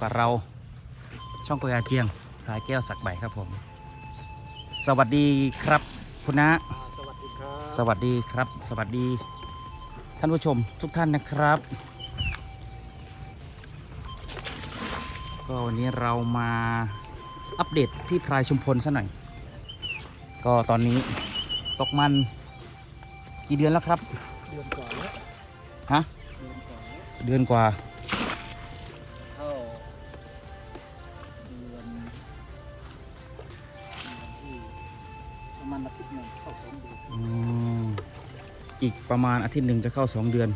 กับเราช่องกุยอาเจียงพลายแก้วสักใบครับผม สวัสดีครับคุณนะสวัสดีครับสวัสดีครับ สวัสดีท่านผู้ชมทุกท่านนะครับ ก็วันนี้เรามาอัปเดตพี่พรายชุมพลซะหน่อย ก็ตอนนี้ตกมันกี่เดือนแล้วครับ เดือนก่อนแล้วฮะเดือนก่อนแล้วเดือนกว่าเข้า ประมาณอาทิตย์หนึ่งเข้าสองเดือนอืมอีกประมาณอาทิตย์หนึ่งจะเข้าสองเดือน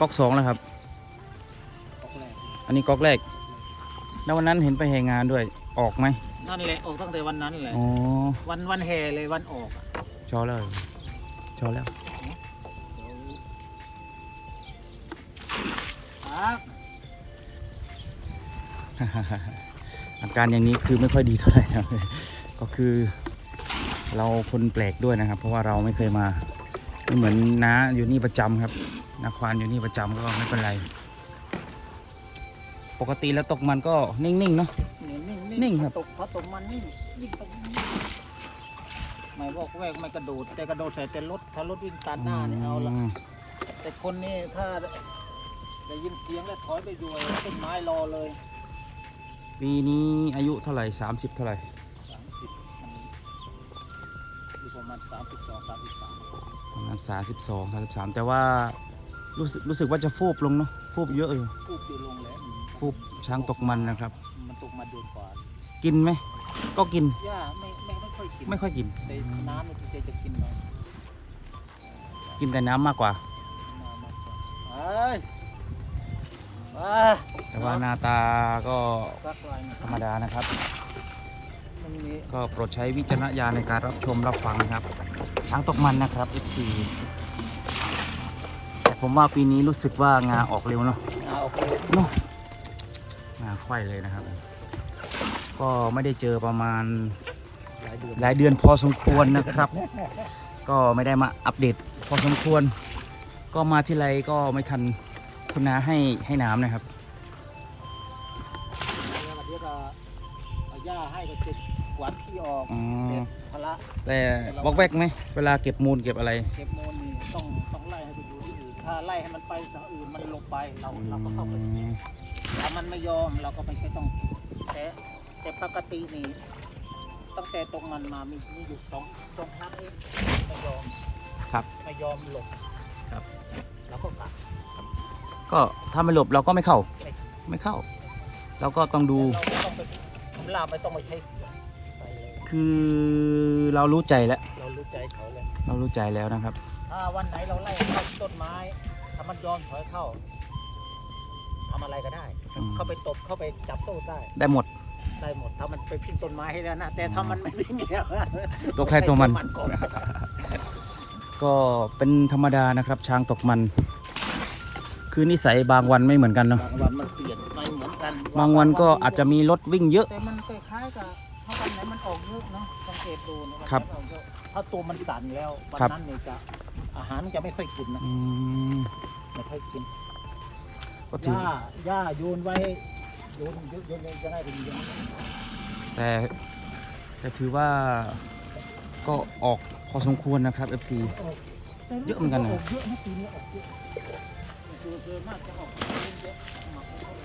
ก๊อกสองแล้วครับ ออกแรกอันนี้ก๊อกแรก แล้ววันนั้นเห็นไปแห่งานด้วย ออกไหมนั่นแหละออกตั้งแต่วันนั้นแหละอ๋อวันวันแห่เลยวันออกอะชอแล้วชอแล้วครับอาการอย่างนี้คือไม่ค่อยดีเท่าไหร่นะก็คือ เราคนแปลกด้วยนะครับ เพราะว่าเราไม่เคยมาไม่เหมือนน้าอยู่นี่ประจำครับนาควานอยู่นี่ประจำก็ไม่เป็นไร ปกติแล้วตกมันก็นิ่งๆเนาะนิ่งนิ่งนิ่งครับตกเขาตกมันนิ่งยิ่งตกยิ่งนิ่งไม่บอกแวกไม่กระโดด แต่กระโดดใส่แต่รถถ้ารถวิ่งตัดหน้าเนี่ยเอาละมแต่คนนี่ถ้าได้ยินเสียงแล้วถอยไปด้วยต้นไม้รอเลย ปีนี้อายุเท่าไหร่30เท่าไหร่ ประมาณสามสิบสองสามสิบสามประมาณสาสิบสองสาสิบสามแต่ว่ารู้สึกรู้สึกว่าจะฟูบลงเนาะฟูบเยอะอยู่ฟูบอยู่ลงแล้วฟูบช้างตกมันนะครับ มันตกมาเดือนกว่ากินไหมก็กินย่าไม่ไม่ไม่ค่อยกินไม่ค่อยกินแต่น้ำมันจะจะกินหน่อยกินแต่น้ำมากกว่ามามากกว่าเอ้ยมาแต่ว่าหน้าตาก็สักลายนะธรรมดานะครับมันมี ก็โปรดใช้วิจารณญาณในการรับชมรับฟังนะครับ ช้างตกมันนะครับ F4 แต่ผมว่าปีนี้รู้สึกว่างาออกเร็วเนาะเอาโอเคเนาะงาไขว้เลยนะครับ ก็ไม่ได้เจอประมาณหลายเดือนหลายเดือนพอสมควรนะครับ ก็ไม่ได้มาอัปเดตพอสมควร ก็มาที่ไรก็ไม่ทันคุณนาให้ให้น้ำนะครับ ก็บกวาดขี้ออกอ๋อ เสร็จพละแต่วอกแวกไหมเวลาเก็บมูลเก็บอะไร เก็บโมนนี่ต้องต้องไล่ให้ไปอยู่ที่อื่นถ้าไล่ให้มันไปทางอื่นมันหลบไปเราเราก็เข้าไปถ้ามันไม่ยอมเราก็ไม่ต้องแต่แต่ปกตินี่ตั้งแต่ตรงมันมามีมีอยู่สองสองครั้งเองไม่ยอมครับไม่ยอมหลบครับเราก็กลับก็ถ้าไม่หลบเราก็ไม่เข้า ไม่ไม่เข้า เราก็ต้องดูเราไม่ต้องไปทำลาบไม่ต้องไปใช้เสียงไปเลย คือเรารู้ใจแล้ว เรารู้ใจเขาเลยเรารู้ใจแล้วนะครับ ถ้าวันไหนเราไล่เข้าต้นไม้ถ้ามันยอมถอยเข้าทำอะไรก็ได้ อืม เข้าไปตบเข้าไปจับโต้ได้ได้หมด ได้หมดถ้ามันไปพิงต้นไม้ให้แล้วนะแต่ถ้ามันไม่วิ่งแล้วตัวใครตัวมันก่อนก็เป็นธรรมดานะครับ ช้างตกมัน คือนิสัยบางวันไม่เหมือนกันเนาะบางวันมันเปลี่ยนไม่เหมือนกันบางวันก็อาจจะมีรถวิ่งเยอะ แต่มัน เกตดูนะวันไหนมันออกเยอะถ้าตัวมันสั่นแล้ววันครับ นั้นเนี่ยจะอาหารมันจะไม่ค่อยกินนะอืมไม่ค่อยกินก็หถือญ้าหญ้าโยนไว้โยนโยนโยนโยนจะได้เป็นเยอะแต่แต่ถือว่าก็ออกพอสมควรนะครับ FC เยอะเหมือนกันนะออกเยอะนะปีนี้ออกเยอะคือคือมากจะออกเยอะหมักไม่ค่อย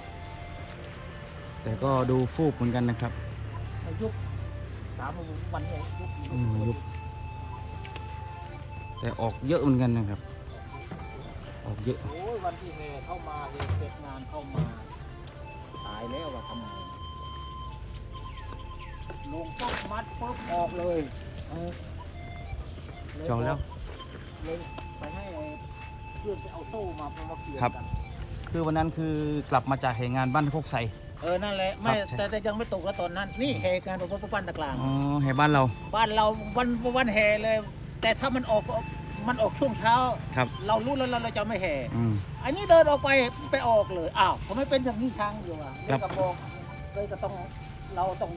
แต่ก็ดูฟูบเหมือนกันนะครับ อายุ สามวันเนี่ยยุบอืมยุบแต่ออกเยอะเหมือนกันนะครับ ออกเยอะ โอ้ยวันที่เฮเข้ามาเฮเสร็จงานเข้ามา ตายแล้วว่าทำไมลงปุ๊บมัดปุ๊บออกเลยเออลยเจ้าแล้ว เลยไปให้เพื่อนไปเอาโซ่มาเพราะมาเกี่ยวครับ กันคือวันนั้นคือกลับมาจากเหตุงานบ้านโคกใส เออนั่นแหละไม่ครับใช่แต่แต่ยังไม่ตกแล้วตอนนั้น นี่เฮการของพวกบ้านตะกลางอ๋อเหตุบ้านเรา บ้านเราวันวันแห่เลย แต่ถ้ามันออกมันออกช่วงเช้าครับเรารู้แล้วเราจะไม่แห่อืมอันนี้เดินออกไปไปออกเลยอ้าวทำไมเป็นอย่างนี้ช้างอยู่อะครัเลยบกระบอกเลยก็ต้องเราต้อง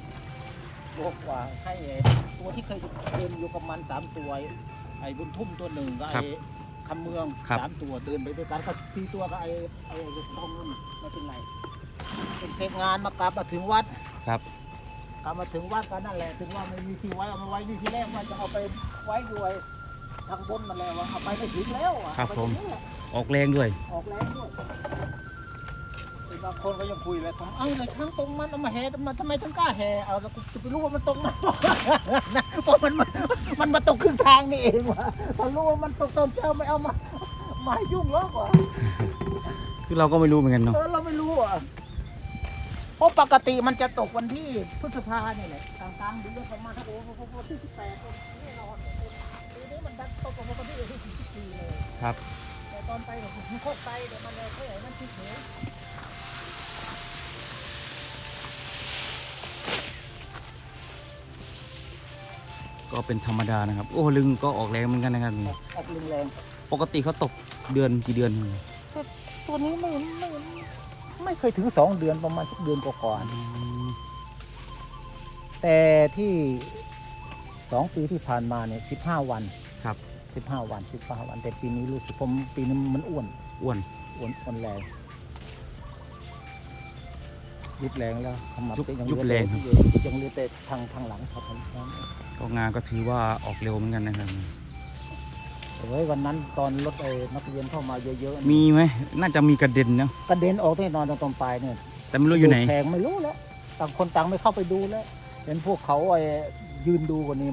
บอกว่าให้ไอ้ตัวที่เคยเดินอยู่กับมันสามตัวไอ้บุญทุ่มตัวหนึ่งกับครัไอ้บคำเมืองครับสามตัวเดินไปด้วยกันก็สี่ตัวกับไอ้ไอ้ทองนุ่นไม่เป็นไร เป็นเสร็จงานมากลับมาถึงวัดครับ กลับมาถึงวัดก็นั่นแหละถึงว่าไม่มีที่ไว้เอามาไว้นี่ที่แรกว่าจะเอาไปไว้ด้วยทางบนมาแล้วว่าเอาไปไม่ถึงแล้วอะครับเอาไปผมตงนี้แหละออกแรงด้วย ออกแล้วด้วยเป็นบางคนก็ยังคุยเลยผมเอ้าเลยทั้งตรงมันเอามาแห่มาทำไมถึงกล้าแห่เอาแล้วกูจะไปรู้ว่ามันตรงมัน นะเพราะมันมันมันมาตกครึ่งทางนี่เองวะถ้ารู้ว่ามันตกตอนเช้าไม่เอามามาให้ยุ่งแล้วกว่าคือเราก็ไม่รู้เหมือนกันเนาะ เออเราไม่รู้อะเพ ราะปกติมันจะตกวันที่พฤษภาเนี่ยแหละกลางกลางๆเดือนประมาณถ้าโอ้โหวันที่สิบแปดแน่นอนปีนี้มันดันตกกับวันที่ที่สิบสี่เลย ครับ แต่ตอนไปเนี่ยผมโคตรไปเดี๋ยวมันเลยเท่าไหร่มันคิดเหนือก็เป็นธรรมดานะครับ โอ้ลึงก็ออกแรงเหมือนกันนะครับออกออกแรงปกติเขาตกเดือนกี่เดือนๆตัวนี้ไม่ไม่ ไม่เคยถึงสองเดือนประมาณสักเดือนกว่าๆอืมแต่ที่สองปีที่ผ่านมาเนี่ยสิบห้าวันครับสิบห้าวันสิบห้าวัน แต่ปีนี้รู้สึกผมปีนี้มันอ้วนอ้วนอ้วนอ้วนแรงยุบแรงแล้วขมับยุบก็ยังยุบเหลือแรงครับแต่ยังเหลือแต่ทางทางหลังครับผมนั้นก็งานก็ถือว่าออกเร็วเหมือนกันนะครับ เฮ้ยวันนั้นตอนรถไอ้นักเรียนเข้ามาเยอะๆมีไหมน่าจะมีกระเด็นเนาะกระเด็นออกที่นอนตรงตรงปลายเนี่ยแต่ไม่รู้อยู่ไหนแทงไม่รู้แล้วต่างคนต่างไม่เข้าไปดูแล้วเห็นพวกเขาไอ้ยืนดูกว่านี้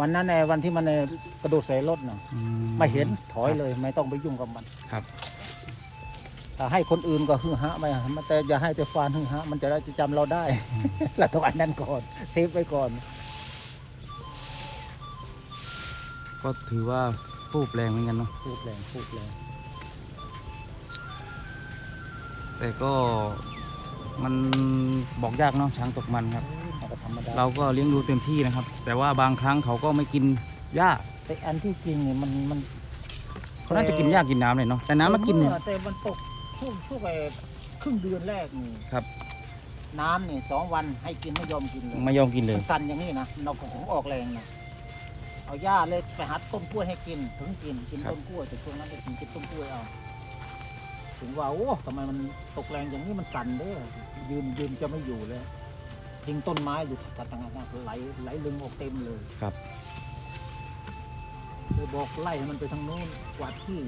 วันนั้นไอ้วันที่มันไอ้กระโดดใส่รถน่ะอืไม่เห็นถอยเลย ไม่ต้องไปยุ่งกับมันครับถ้าให้คนอื่นก็ฮือฮะไปมันแต่อย่าให้แต่ฟานฮือฮะมันจะได้จะจำเราได้เราต้องอันนั้นก่อนเซฟไว้ก่อน ก็ถือว่า ฟูบแรงเหมือนกันเนาะพูดแรงพูดแรง แต่ก็มันบอกยากเนาะช้างตกมันครับมันก็ธรรมดาเราก็เลี้ยงดูเต็มที่นะครับ แต่ว่าบางครั้งเขาก็ไม่กินหญ้าแต่อันที่จริงเนี่ยมันมันเขาน่าจะกินหญ้ากินน้ำเลยเนาะแต่น้ำมากินเนี่ย แต่มันตกช่วงช่วงไอ้ครึ่งเดือนแรกนี่ครับ น้ำนี่สองวันให้กินไม่ยอมกินเลยไม่ยอมกินเลย มันสั่นอย่างนี้นะเราผมออกแรงนะ เอาหญ้าเลยไปหัดต้นกล้วยให้กิน ถึงกินกินครับต้นกล้วยแต่ช่วงนั้นไปกินกินต้นกล้วยเอาถึงว่าโอ้ทำไมมันตกแรงอย่างนี้มันสั่นเด้อยืนยืนจะไม่อยู่เลยทิ้งต้นไม้อยู่ตัดต่างหากไหลไหลลึงออกเต็มเลยครับเลยบอกไล่ให้มันไปทางโน้นกวาดที่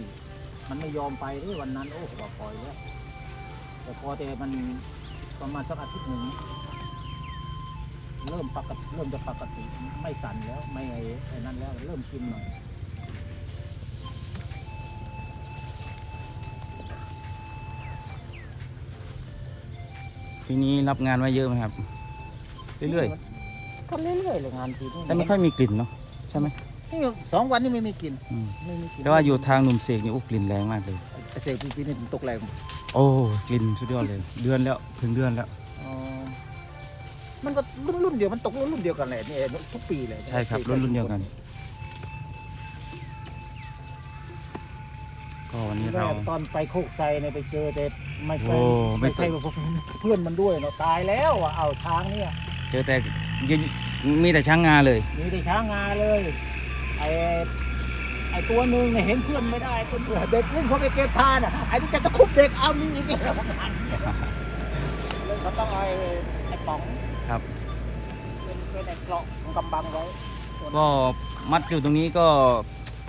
มันไม่ยอมไปด้วยวันนั้น โอ้โหปล่อยแล้วแต่พอแต่มันประมาณสักอาทิตย์หนึ่ง เริ่มปกติเริ่มจะปกติไม่สั่นแล้ว ไม่ไอ้ไอ้นั่นแล้วเริ่มกินหน่อยปีนี้รับงานไว้เยอะไหมครับ เรื่อยก็เรื่อยๆเลยงานทีๆแต่ไม่ค่อยมีกลิ่นเนาะใช่ไหมนี่สองวันนี้ไม่มีกลินอืมไม่มีกลินแต่ว่าอยู่ทางหนุ่มเสกนี่โอ้กลิ่นแรงมากเลยเสกปีนี้ตกแรงโอ้กลิ่นสุดยอดเลย เดือนแล้วถึงเดือนแล้ว อ๋อ มันก็รุ่นรุ่นเดียวมันตกรุ่นรุ่นเดียวกันแหละนี่ทุกปีเลยใช่ครับรุ่นรุ่นเดียวกัน ก็วันนี้แรเรากตอนไปโคกไซเนี่ยไปเจอแต่ไม่ใช่โอ้ไม่ไม่เคใช่ยเพื่อนมันด้วยเนาะตายแล้วอะเอาช้างเนี่ย เจอแต่ยังมีแต่ช้างงาเลย มีแต่ช้างงาเลยไอ้ไอ้ตัวหนึ่งเนี่ยเห็นเพื่อนไม่ได้เพื่อนเด็กวิ่งเข้าไปเก็บทานอะไอ้นี่จะตะคุบเด็กเอามีอีกเนี่ยเลยเขาต้องเอาไอ้ไอ้ป๋อง ครับ เป็นเป็นไอ้เกราะของกำบังไว้ก็มัดอยู่ตรงนี้ก็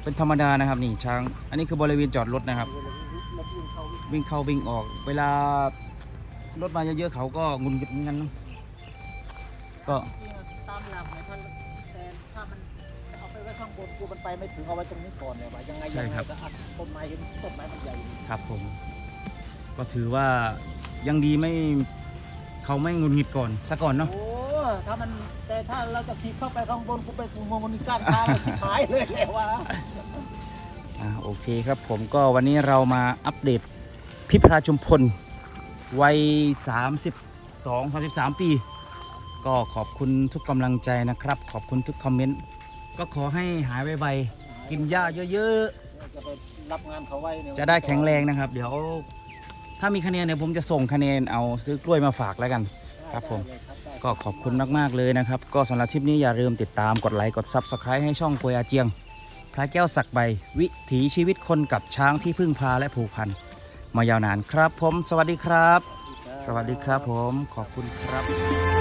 เป็นธรรมดานะครับนี่ช้าง อันนี้คือบริเวณจอดรถนะครับ แล้ววิ่งเข้าวิ่งวิ่งเข้าวิ่งออก เวลารถมาเยอะๆเขาก็งุนงิดเหมือนกันเนอะก็จริงๆตามหลักเนี่ยถ้าแต่ถ้ามันเอาไปไว้ข้างบนกูมันไปไม่ถึงเอาไว้ตรงนี้ก่อนเลยว่ายังไงยังไงก็อัดต้นไม้เห็นต้นไม้มันใหญ่ดีครับผม ก็ถือว่ายังดีไม่ เขาไม่งุนงิดก่อนซะก่อนเนาะ โอ้ถ้ามันแต่ถ้าเราจะขี่เข้าไปข้างบนกูไปกูมองมันก้านทางมันชิบหายเลยแหละว่าอ่าโอเคครับผมก็วันนี้เรามาอัปเดตพิพราชุมพลวัย 32 33 ปี ก็ขอบคุณทุกกำลังใจนะครับ ขอบคุณทุกคอมเมนต์ ก็ขอให้หายไวๆกินหญ้าเยอะจะไปรับงานเขาไว้เนี่ยๆ จะได้แข็งแรงนะครับ เดี๋ยว ถ้ามีคะแนนเดี๋ยวผมจะส่งคะแนนเอาซื้อกล้วยมาฝากแล้วกันครับผม ก็ขอบคุณมากๆเลยนะครับ ก็สำหรับทริปนี้อย่าลืมติดตามกดไลค์กด Subscribe ให้ช่องกวยอาเจียง พระแก้วสักใบ วิถีชีวิตคนกับช้างที่พึ่งพาและผูกพัน มายาวนานครับผม สวัสดีครับ สวัสดีครับผมขอบคุณครับ